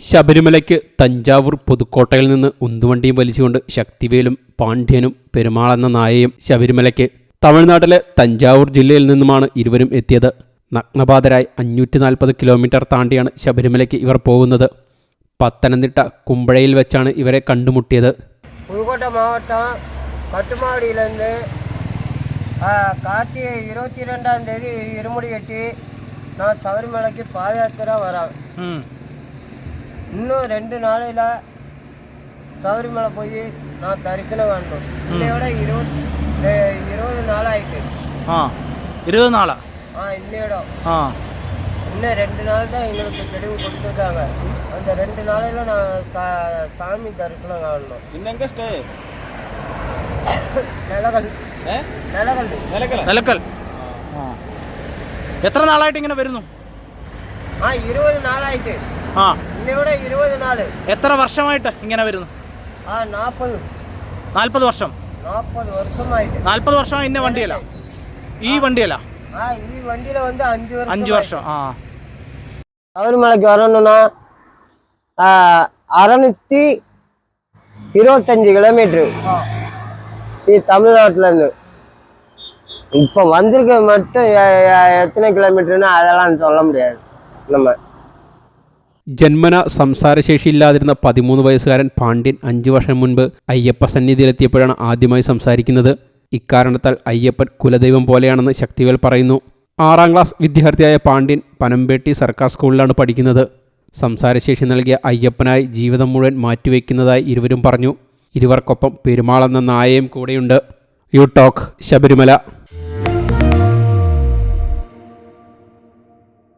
ശബരിമലയ്ക്ക് തഞ്ചാവൂർ പുതുക്കോട്ടയിൽ നിന്ന് ഉന്തുവണ്ടിയും വലിച്ചുകൊണ്ട് ശക്തിവേലും പാണ്ഡ്യനും പെരുമാളെന്ന നായയും ശബരിമലയ്ക്ക് തമിഴ്നാട്ടിലെ തഞ്ചാവൂർ ജില്ലയിൽ നിന്നുമാണ് ഇരുവരും എത്തിയത് നഗ്നപാതരായി അഞ്ഞൂറ്റി നാൽപ്പത് കിലോമീറ്റർ താണ്ടിയാണ് ശബരിമലയ്ക്ക് ഇവർ പോകുന്നത് പത്തനംതിട്ട കുമ്പഴയിൽ വെച്ചാണ് ഇവരെ കണ്ടുമുട്ടിയത് புதுக்கோட்டை மாவட்டம் கட்டுமாடியிலேருந்து கார்த்திகை இருபத்தி ரெண்டாம் தேதி இருமுடி கட்டி நான் சபரிமலைக்கு பாத யாத்திரை வரேன் இன்னும் ரெண்டு நாளையில் சபரிமலை போய் நான் தரிசனம் வேண்டும் இன்னையோட இருபத்தி ரெ- இருபது நாள் ஆயிட்டு ആ ഇരുപത് നാളാ ஆ இன்னையோட ആ இன்னும் ரெண்டு நாள் தான் எங்களுக்கு தெளிவு கொடுத்துருக்காங்க அந்த ரெண்டு நாளையில் நான் சா சாமி தரிசனம் காணணும் ഇന്നെങ്ക സ്റ്റേ நிலகல் ഏ நிலகல் നിലക്കല നിലക്കൽ ആ എത്ര നാളായിട്ട് ഇങ്ങനെ വരുന്നു ஆ இருபது நாள் ஆயிட்டு ആ இன்னையோட இருபது நாள் എത്ര വർഷമായിട്ട് ഇങ്ങനെ വരുന്നു ஆ நாற்பது നാൽപ്പത് വർഷം நாற்பது வருஷமாயிட்டு നാൽപ്പത് വർഷം ഇന്ന വണ്ടിയല്ല ഈ വണ്ടിയല്ല ஆ ഈ வண்டியில வந்து அஞ்சு வருஷம் അഞ്ച് വർഷം ആ சபரிமலைக்கு வரணும்னா ஆ, அறநூத்தி இருபத்தஞ்சு கிலோமீட்ரு இது தமிழ்நாட்டுல இருந்து இப்போ வந்திருக்க மட்டும் எ- எ- எத்தனை கிலோமீட்டர்னு அதெல்லாம் சொல்ல முடியாது நம்ம ജന്മന സംസാരശേഷിയില്ലാതിരുന്ന പതിമൂന്ന് വയസ്സുകാരൻ പാണ്ഡ്യൻ അഞ്ചു വർഷം മുൻപ് അയ്യപ്പ സന്നിധിയിലെത്തിയപ്പോഴാണ് ആദ്യമായി സംസാരിക്കുന്നത്. ഇക്കാരണത്താൽ അയ്യപ്പൻ കുലദൈവം പോലെയാണെന്ന് ശക്തിവേൽ പറയുന്നു. ആറാം ക്ലാസ് വിദ്യാർത്ഥിയായ പാണ്ഡ്യൻ പനമ്പേട്ടി സർക്കാർ സ്കൂളിലാണ് പഠിക്കുന്നത്. സംസാരശേഷി നൽകിയ അയ്യപ്പനായി ജീവിതം മുഴുവൻ മാറ്റിവെക്കുന്നതായി ഇരുവരും പറഞ്ഞു. ഇരുവർക്കൊപ്പം പെരുമാളെന്ന നായയും കൂടെയുണ്ട്. You talk Sabarimala.